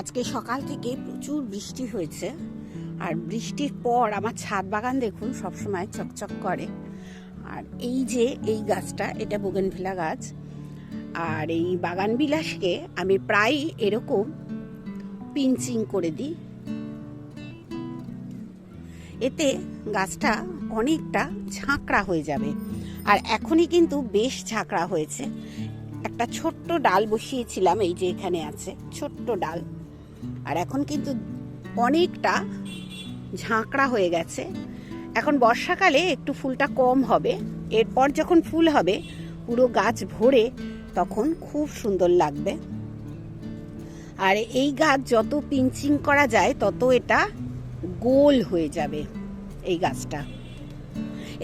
আজকে সকাল থেকে প্রচুর বৃষ্টি হয়েছে। আর বৃষ্টির পর আমার ছাদ বাগান দেখুন, সবসময় চকচক করে। আর এই যে এই গাছটা, এটা বোগেনভিলা গাছ। আর এই বাগান বিলাসকে আমি প্রায় এরকম পিঞ্চিং করে দিই। এতে গাছটা অনেকটা ঝাঁকড়া হয়ে যাবে। আর এখনই কিন্তু বেশ ঝাঁকড়া হয়েছে। একটা ছোট্ট ডাল বসিয়েছিলাম, এই যে এখানে আছে, ছোট্ট ডাল। আর এখন কিন্তু অনেকটা ঝাঁকড়া হয়ে গেছে। এখন বর্ষাকালে একটু ফুলটা কম হবে। এরপর যখন ফুল হবে, পুরো গাছ ভরে তখন খুব সুন্দর লাগবে। আর এই গাছ যত পিঞ্চিং করা যায়, তত এটা গোল হয়ে যাবে এই গাছটা।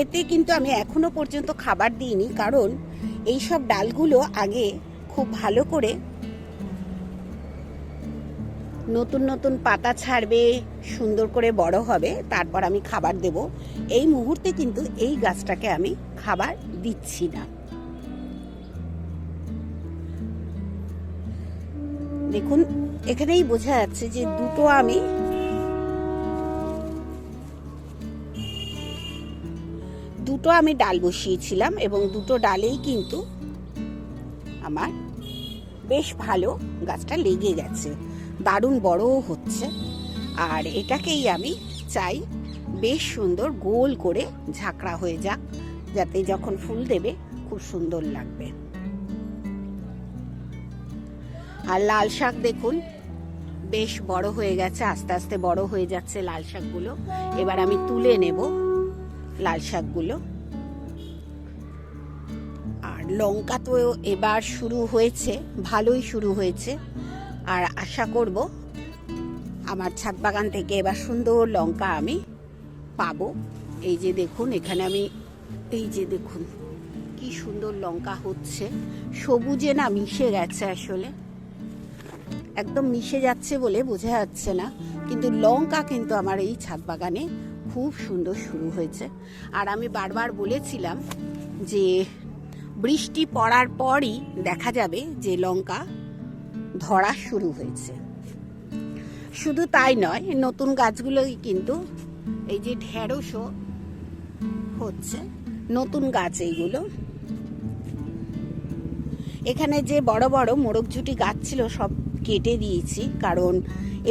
এতে কিন্তু আমি এখনও পর্যন্ত খাবার দিইনি, কারণ এই সব ডালগুলো আগে খুব ভালো করে নতুন নতুন পাতা ছাড়বে, সুন্দর করে বড় হবে, তারপর আমি খাবার দেব। এই মুহূর্তে কিন্তু এই গাছটাকে আমি খাবার দিচ্ছি না। দেখুন, এখানেই বোঝা যাচ্ছে যে দুটো আমি দুটো আমি ডাল বসিয়েছিলাম এবং দুটো ডালেই কিন্তু আমার বেশ ভালো গাছটা লেগে গেছে। দারুণ বড়ও হচ্ছে। আর এটাকেই আমি চাই বেশ সুন্দর গোল করে ঝাঁকড়া হয়ে যাক, যাতে যখন ফুল দেবে খুব সুন্দর লাগবে। আর লাল শাক দেখুন, বেশ বড় হয়ে গেছে, আস্তে আস্তে বড় হয়ে যাচ্ছে লাল শাকগুলো। এবার আমি তুলে নেব লাল শাকগুলো। আর লঙ্কা তো এবার শুরু হয়েছে, ভালোই শুরু হয়েছে। আর আশা করব আমার ছাদ বাগান থেকে এবার সুন্দর লঙ্কা আমি পাবো। এই যে দেখুন, এখানে আমি, এই যে দেখুন, কি সুন্দর লঙ্কা হচ্ছে। সবুজে না মিশে গেছে আসলে। একদম মিশে যাচ্ছে বলে বোঝা যাচ্ছে না। কিন্তু লঙ্কা কিন্তু আমার এই ছাদ বাগানে খুব সুন্দর শুরু হয়েছে। আর আমি বারবার বলেছিলাম যে বৃষ্টি পড়ার পরই দেখা যাবে যে লঙ্কা ধরা শুরু হয়েছে। শুধু তাই নয়, নতুন গাছগুলোই কিন্তু এই যে ঢেঁড়সও হচ্ছে, নতুন গাছ এইগুলো। এখানে যে বড় বড় মোরগ জুটি গাছ ছিল সব কেটে দিয়েছি, কারণ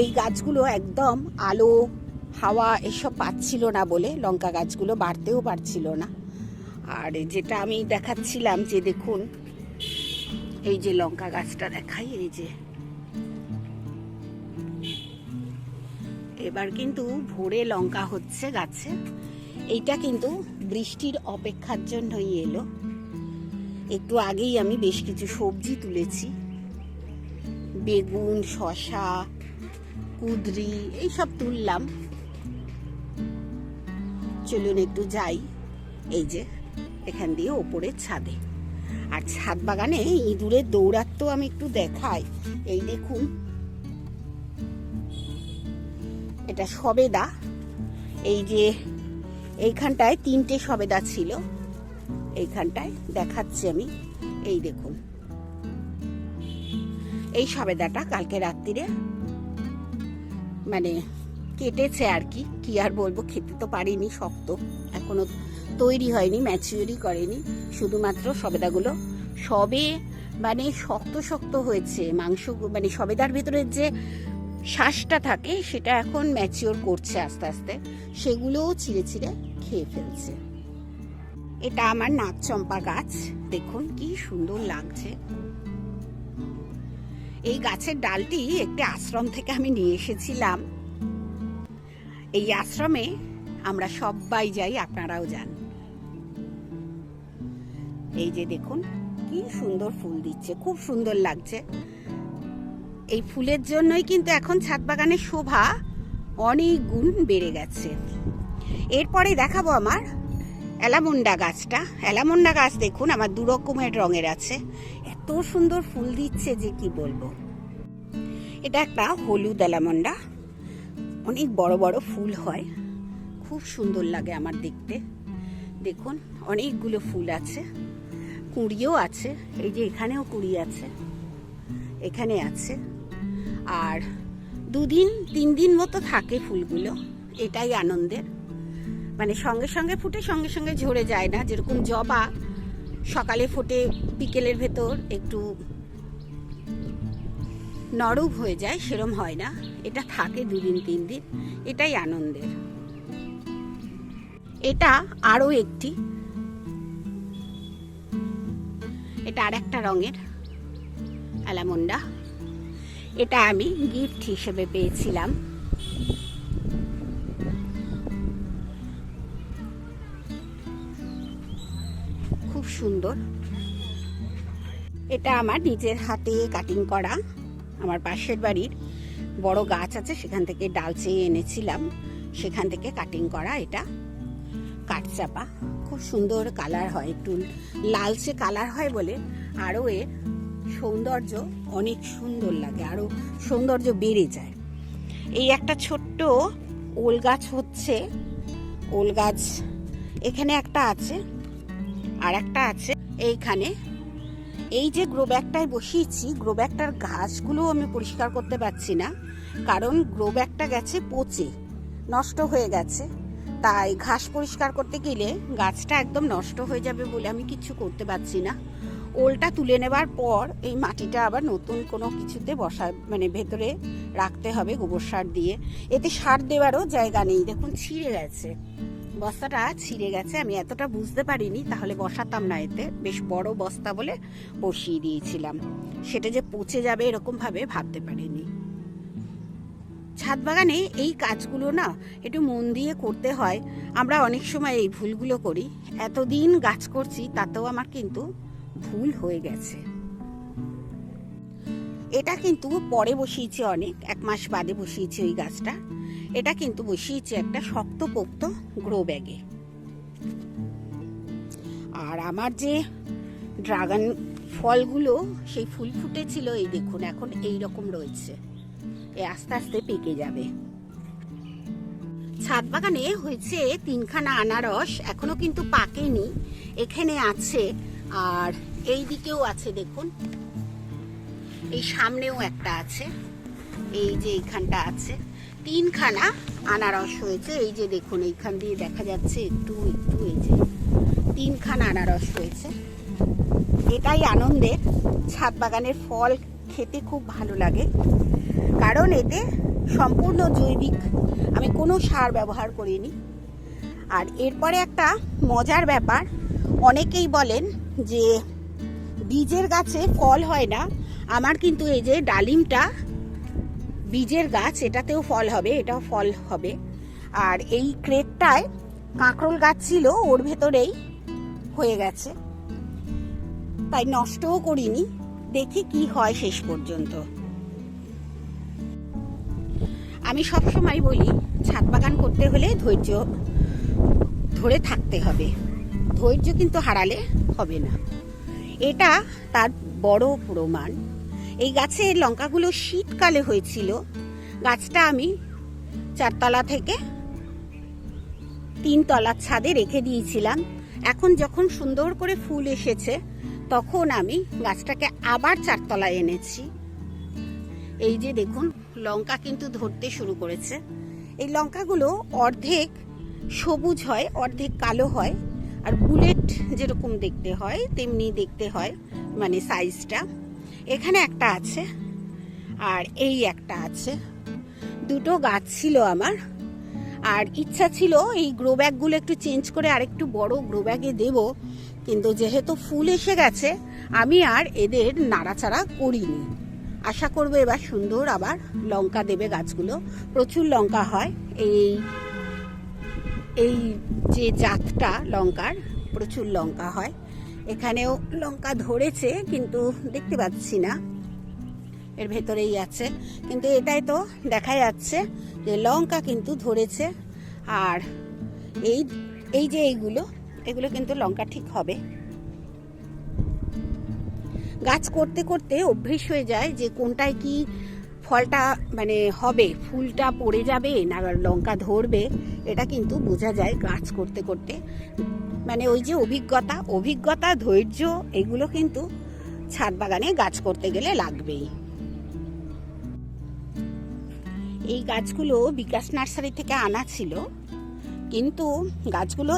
এই গাছগুলো একদম আলো, হাওয়া এসব পাচ্ছিল না বলে, লঙ্কা গাছগুলো বাড়তেও পারছিল না। আর যেটা আমি দেখাচ্ছিলাম যে দেখুন এই যে লঙ্কা গাছটা দেখাই, এই যে। এবার কিন্তু ভোরে লঙ্কা হচ্ছে গাছে। এইটা কিন্তু বৃষ্টির অপেক্ষার জন্যই এলো। একটু আগেই আমি বেশ কিছু সবজি তুলেছি। বেগুন শশা কুদরি, এইসব তুললাম। চলুন একটু যাই। এই যে, এখান দিয়ে ওপরের ছাদে। আর ছাদ বাগানে ইঁদুরের দৌড়াত্ম আমি একটু দেখাই। এই দেখুন। এটা সবেদা। এই যে এইখানটায় তিনটে সবেদা ছিল। এইখানটায় দেখাচ্ছি আমি। এই দেখুন। এই সবেদাটা কালকে রাত্রিরে মানে কেটেছে আর কি। কি আর বলব, খেতে তো পারিনি, শক্ত। এখনও তৈরি হয়নি ম্যাচিওরই করেনি। শুধুমাত্র সবেদাগুলো, সবে মানে শক্ত শক্ত হয়েছে, মাংস মানে সবেদার ভেতরের যে শ্বাসটা থাকে, সেটা এখন ম্যাচিওর করছে আস্তে আস্তে। সেগুলোও ছিঁড়ে ছিঁড়ে খেয়ে ফেলছে। এটা আমার নাকচম্পা গাছ। দেখুন কি সুন্দর লাগছে। এই গাছের ডালটি একটি আশ্রম থেকে আমি নিয়ে এসেছিলাম। এই আশ্রমে আমরা সবাই যাই, আপনারাও যান। এই যে দেখুন, কি সুন্দর ফুল দিচ্ছে, খুব সুন্দর লাগছে। এই ফুলের জন্যই কিন্তু এখন ছাদ বাগানের শোভা অনেক গুণ বেড়ে গেছে। এরপরে দেখাবো আমার অ্যালামুন্ডা গাছটা। অ্যালামুন্ডা গাছ দেখুন, আমার দু রকমের রঙের আছে। এত সুন্দর ফুল দিচ্ছে যে কি বলব। এটা একটা হলুদ অ্যালামন্ডা। অনেক বড় বড় ফুল হয়। খুব সুন্দর লাগে আমার দেখতে। দেখুন, অনেকগুলো ফুল আছে। কুঁড়িও আছে। এই যে এখানেও কুঁড়ি আছে। এখানে আছে। আর দুদিন, তিন দিন মতো থাকে ফুলগুলো। এটাই আনন্দের। মানে সঙ্গে সঙ্গে ফুটে, সঙ্গে সঙ্গে ঝরে যায় না। যেরকম জবা সকালে ফোটে, বিকেলের ভেতর একটু নরম হয়ে যায়, সেরম হয় না। এটা থাকে দুদিন, তিন দিন। এটাই আনন্দের। এটা আরও একটি এটা আর একটা রঙের অ্যালামন্ডা এটা আমি গিফট হিসেবে পেয়েছিলাম। খুব সুন্দর। এটা আমার নিজের হাতে কাটিং করা। আমার পাশের বাড়ির বড় গাছ আছে, সেখান থেকে ডাল চেয়ে এনেছিলাম। সেখান থেকে কাটিং করা এটা। কাঠচাপা। খুব সুন্দর কালার হয়, একটু লালচে কালার হয় বলে। আরও এর সৌন্দর্য অনেক সুন্দর লাগে, আরও সৌন্দর্য বেড়ে যায়। এই একটা ছোট্ট ওল গাছ হচ্ছে, ওল গাছ এখানে একটা আছে, আর একটা আছে এইখানে। এই যে গ্রো ব্যাগটায় বসিয়েছি গ্রো ব্যাগটার ঘাসগুলো আমি পরিষ্কার করতে পারছি না, কারণ গ্রো ব্যাগটা গেছে পচে, নষ্ট হয়ে গেছে। তাই ঘাস পরিষ্কার করতে গেলে গাছটা একদম নষ্ট হয়ে যাবে বলে আমি কিছু করতে পারছি না। ওলটা তুলে নেবার পর এই মাটিটা আবার নতুন কোনো কিছুতে বসা মানে ভেতরে রাখতে হবে গোবর সার দিয়ে। এতে সার দেওয়ারও জায়গা নেই। দেখুন, ছিঁড়ে গেছে। বস্তাটা ছিঁড়ে গেছে। আমি এতটা বুঝতে পারিনি, তাহলে বসাতাম না এতে। বেশ বড় বস্তা বলে বসিয়ে দিয়েছিলাম। সেটা যে পচে যাবে এরকম ভাবে ভাবতে পারিনি। ছাদ বাগানে এই কাজগুলো না একটু মন দিয়ে করতে হয়। আমরা অনেক সময় এই ভুলগুলো করি। এতদিন গাছ করছি, তাতেও আমার কিন্তু ভুল হয়ে গেছে। এটা কিন্তু পরে বসিয়েছি অনেক, এক মাস বাদে বসিয়েছি ওই গাছটা। এটা কিন্তু বসিয়েছি একটা শক্তপোক্ত গ্রো ব্যাগে আর আমার যে ড্রাগন ফলগুলো, সেই ফুল ফুটেছিল, এই দেখুন, এখন এই রকম রয়েছে। এ আস্তে আস্তে পেকে যাবে। ছাদ বাগানে হয়েছে তিনখানা আনারস, এখনও কিন্তু পাকেনি। এখানে আছে, আর এই দিকেও আছে দেখুন। এই সামনেও একটা আছে। এই যে এইখানটা আছে। তিনখানা আনারস হয়েছে। এই যে দেখুন, এইখান দিয়ে দেখা যাচ্ছে একটু একটু, এই যে তিনখানা আনারস হয়েছে। এটাই আনন্দের। ছাদ বাগানের ফল খেতে খুব ভালো লাগে। কারণ এতে সম্পূর্ণ জৈবিক, আমি কোনো সার ব্যবহার করিনি। আর এরপরে একটা মজার ব্যাপার, অনেকেই বলেন যে বীজের গাছে ফল হয় না। আমার কিন্তু এই যে ডালিমটা, বীজের গাছ, এটাতেও ফল হবে, এটাও ফল হবে। আর এই ক্রেটটায় কাঁকরোল গাছ ছিল, ওর ভেতরেই হয়ে গেছে। তাই নষ্টও করিনি। দেখি কি হয় শেষ পর্যন্ত। আমি সব সময় বলি, ছাদ বাগান করতে হলে ধৈর্য, ধরে থাকতে হবে। ধৈর্য কিন্তু হারালে হবে না। এটা তার বড় প্রমাণ। এই গাছের লঙ্কাগুলো শীতকালে হয়েছিল। গাছটা আমি চারতলা থেকে তিনতলার ছাদে রেখে দিয়েছিলাম। এখন যখন সুন্দর করে ফুল এসেছে, তখন আমি গাছটাকে আবার চারতলায় এনেছি। এই যে দেখুন লঙ্কা কিন্তু ধরতে শুরু করেছে। এই লঙ্কাগুলো অর্ধেক সবুজ হয়, অর্ধেক কালো হয়, আর বুলেট যেরকম দেখতে হয়, তেমনি দেখতে হয় মানে সাইজটা। এখানে একটা আছে, আর এই একটা আছে। দুটো গাছ ছিল আমার, আর ইচ্ছা ছিল এই গ্রো ব্যাগগুলো একটু চেঞ্জ করে আরেকটু বড় গ্রো ব্যাগে দেব, কিন্তু যেহেতু ফুল এসে গেছে, আমি আর এদের নাড়াচাড়া করিনি। আশা করব এবার সুন্দর আবার লঙ্কা দেবে গাছগুলো। প্রচুর লঙ্কা হয়। এই এই যে জাতটা লঙ্কার, প্রচুর লঙ্কা হয়। এখানেও লঙ্কা ধরেছে, কিন্তু দেখতে পাচ্ছি না। এর ভেতরেই আছে। কিন্তু এটাই তো দেখা যাচ্ছে যে লঙ্কা কিন্তু ধরেছে। আর এই এই যে এইগুলো, এগুলো কিন্তু লঙ্কা ঠিক হবে। গাছ করতে করতে অভ্যেস হয়ে যায় যে কোনটায় কি ফলটা মানে হবে, ফুলটা পড়ে যাবে না লঙ্কা ধরবে, এটা কিন্তু বোঝা যায় গাছ করতে করতে। মানে ওই যে অভিজ্ঞতা অভিজ্ঞতা, ধৈর্য, এগুলো কিন্তু ছাদ বাগানে গাছ করতে গেলে লাগবেই। এই গাছগুলো বিকাশ নার্সারি থেকে আনা ছিল, কিন্তু গাছগুলো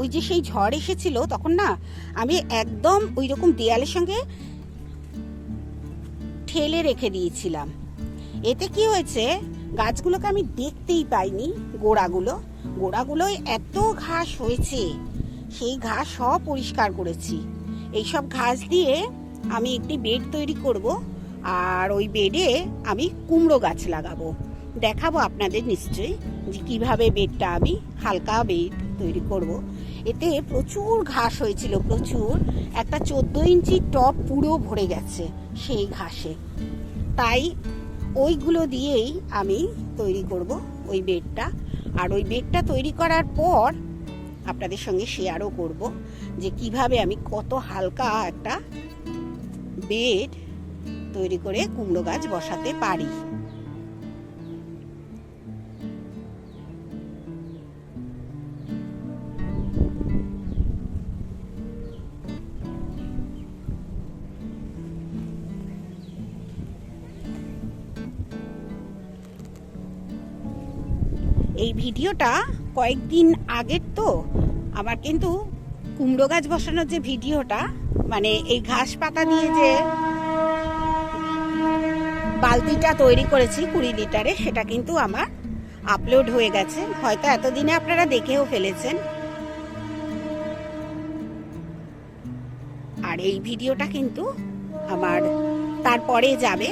ওই যে সেই ঝড় এসেছিল তখন না, আমি একদম ওই রকম দেয়ালের সঙ্গে ঠেলে রেখে দিয়েছিলাম। এতে কি হয়েছে, গাছগুলোকে আমি দেখতেই পাইনি, গোড়াগুলো। গোড়াগুলোয় এত ঘাস হয়েছে, সেই ঘাস সব পরিষ্কার করেছি। এইসব ঘাস দিয়ে আমি একটি বেড তৈরি করব আর ওই বেডে আমি কুমড়ো গাছ লাগাবো। দেখাবো আপনাদের নিশ্চয়ই যে কীভাবে বেডটা আমি হালকা বেড তৈরি করব। এতে প্রচুর ঘাস হয়েছিল, প্রচুর। একটা চোদ্দ ইঞ্চি টপ পুরো ভরে গেছে সেই ঘাসে। তাই ওইগুলো দিয়েই আমি তৈরি করব ওই বেডটা। আর ওই বেডটা তৈরি করার পর আপনাদের সঙ্গে শেয়ারও করব যে কীভাবে আমি কত হালকা একটা বেড তৈরি করে কুমড়ো গাছ বসাতে পারি। ভিডিওটা কয়েকদিন আগের তো আমার কিন্তু কুমড়ো গাছ বসানোর যে ভিডিওটা মানে এই ঘাস পাতা দিয়ে যে বালতিটা তৈরি করেছি কুড়ি লিটারে, সেটা কিন্তু আমার আপলোড হয়ে গেছে। হয়তো এতদিনে আপনারা দেখেও ফেলেছেন। আর এই ভিডিওটা কিন্তু আমার তারপরে যাবে।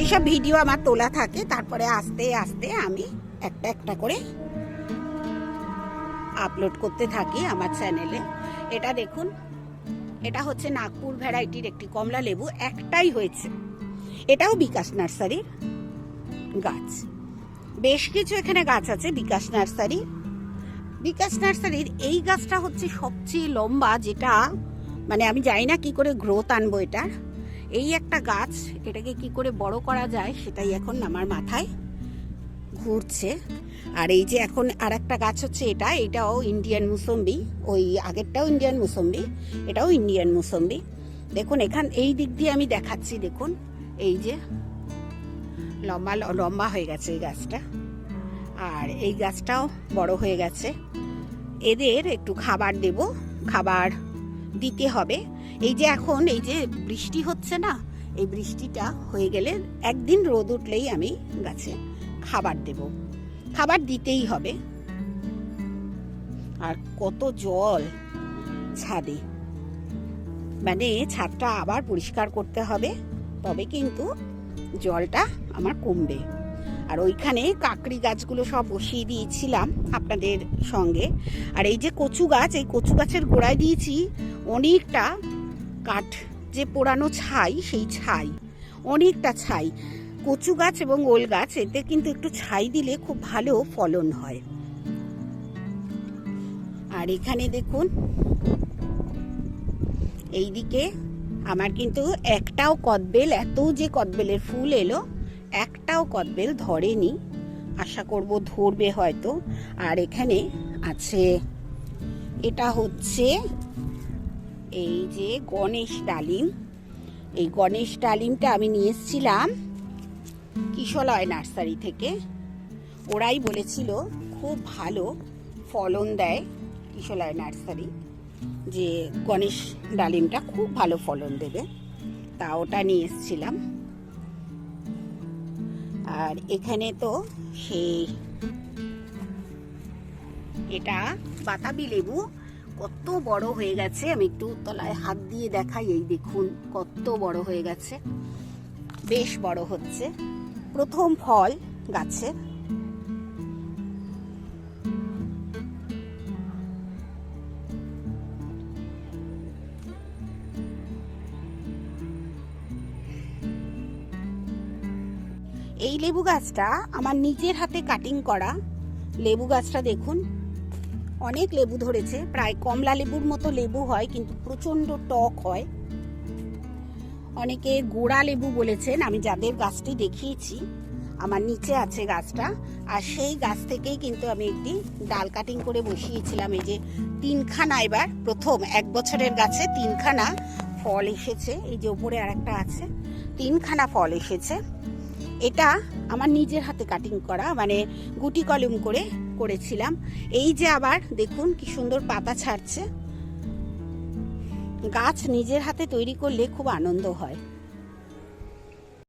এইসব ভিডিও আমার তোলা থাকে, তারপরে আস্তে আস্তে আমি একটা একটা করে আপলোড করতে থাকি আমার চ্যানেলে এটা দেখুন, এটা হচ্ছে নাগপুর ভ্যারাইটির একটি কমলা লেবু, একটাই হয়েছে। এটাও বিকাশ নার্সারির গাছ। বেশ কিছু এখানে গাছ আছে বিকাশ নার্সারি। বিকাশ নার্সারির এই গাছটা হচ্ছে সবচেয়ে লম্বা, যেটা মানে আমি জানি না কি করে গ্রোথ আনব এটার। এই একটা গাছ, এটাকে কি করে বড় করা যায়, সেটাই এখন আমার মাথায়। ঘুরছে। আর এই যে এখন আর একটা গাছ হচ্ছে এটা, এটাও ইন্ডিয়ান মুসম্বি, ওই আগেরটাও ইন্ডিয়ান মুসম্বি, এটাও ইন্ডিয়ান মুসম্বি। দেখুন, এখান, এই দিক দিয়ে আমি দেখাচ্ছি, দেখুন, এই যে লম্বা লম্বা হয়ে গেছে এই গাছটা। আর এই গাছটাও বড় হয়ে গেছে। এদের একটু খাবার দেব, খাবার দিতে হবে। এই যে এখন, এই যে বৃষ্টি হচ্ছে না, এই বৃষ্টিটা হয়ে গেলে একদিন রোদ উঠলেই আমি গাছে খাবার দেব। খাবার দিতেই হবে। আর কত জল। ছাদে। মানে ছাদটা আবার পরিষ্কার করতে হবে, তবে কিন্তু জলটা আমার কমবে। আর ওইখানে কাকড়ি গাছগুলো সব বসিয়ে দিয়েছিলাম আপনাদের সঙ্গে। আর এই যে কচু গাছ, এই কচু গাছের গোড়ায় দিয়েছি অনেকটা কাঠ যে পোড়ানো ছাই, সেই ছাই। অনেকটা ছাই। কচু গাছ এবং ওল গাছ, এতে কিন্তু একটু ছাই দিলে খুব ভালো ফলন হয়। আর এখানে দেখুন, এইদিকে আমার কিন্তু একটাও কদবেল, এত যে কদবেলের ফুল এলো, একটাও কদবেল ধরেনি। আশা করব ধরবে হয়তো। আর এখানে আছে, এটা হচ্ছে এই যে গণেশ ডালিম। এই গণেশ ডালিমটা আমি নিয়ে এসেছিলাম। কিশলয় নার্সারি থেকে। ওরাই বলেছিল, খুব ভালো ফলন দেয় কিশলয় নার্সারি, যে গণেশ ডালিমটা খুব ভালো ফলন দেবে। তা ওটা নিয়ে এসেছিলাম। আর এখানে তো সেই, এটা বাতাবি লেবু। কত বড় হয়ে গেছে। আমি একটু তলায় হাত দিয়ে দেখাই, এই দেখুন কত বড় হয়ে গেছে। বেশ বড় হচ্ছে। প্রথম ফল গাছে। এই লেবু গাছটা আমার নিজের হাতে কাটিং করা। লেবু গাছটা দেখুন, অনেক লেবু ধরেছে, প্রায় কমলা লেবুর মতো লেবু হয়, কিন্তু প্রচণ্ড টক হয়। অনেকে গোড়া লেবু বলেছেন, আমি যাদের গাছটি দেখিয়েছি, আমার নিচে আছে গাছটা, আর সেই গাছ থেকেই কিন্তু আমি একটি ডাল কাটিং করে বসিয়েছিলাম। এই যে তিনখানা এবার, প্রথম এক বছরের গাছে তিনখানা ফল এসেছে, এই যে ওপরে আর একটা আছে, তিনখানা ফল এসেছে। এটা আমার নিজের হাতে কাটিং করা মানে গুটি কলম করে করেছিলাম। এই যে আবার দেখুন কি সুন্দর পাতা ছাড়ছে। গাছ নিজের হাতে তৈরি করলে খুব আনন্দ হয়।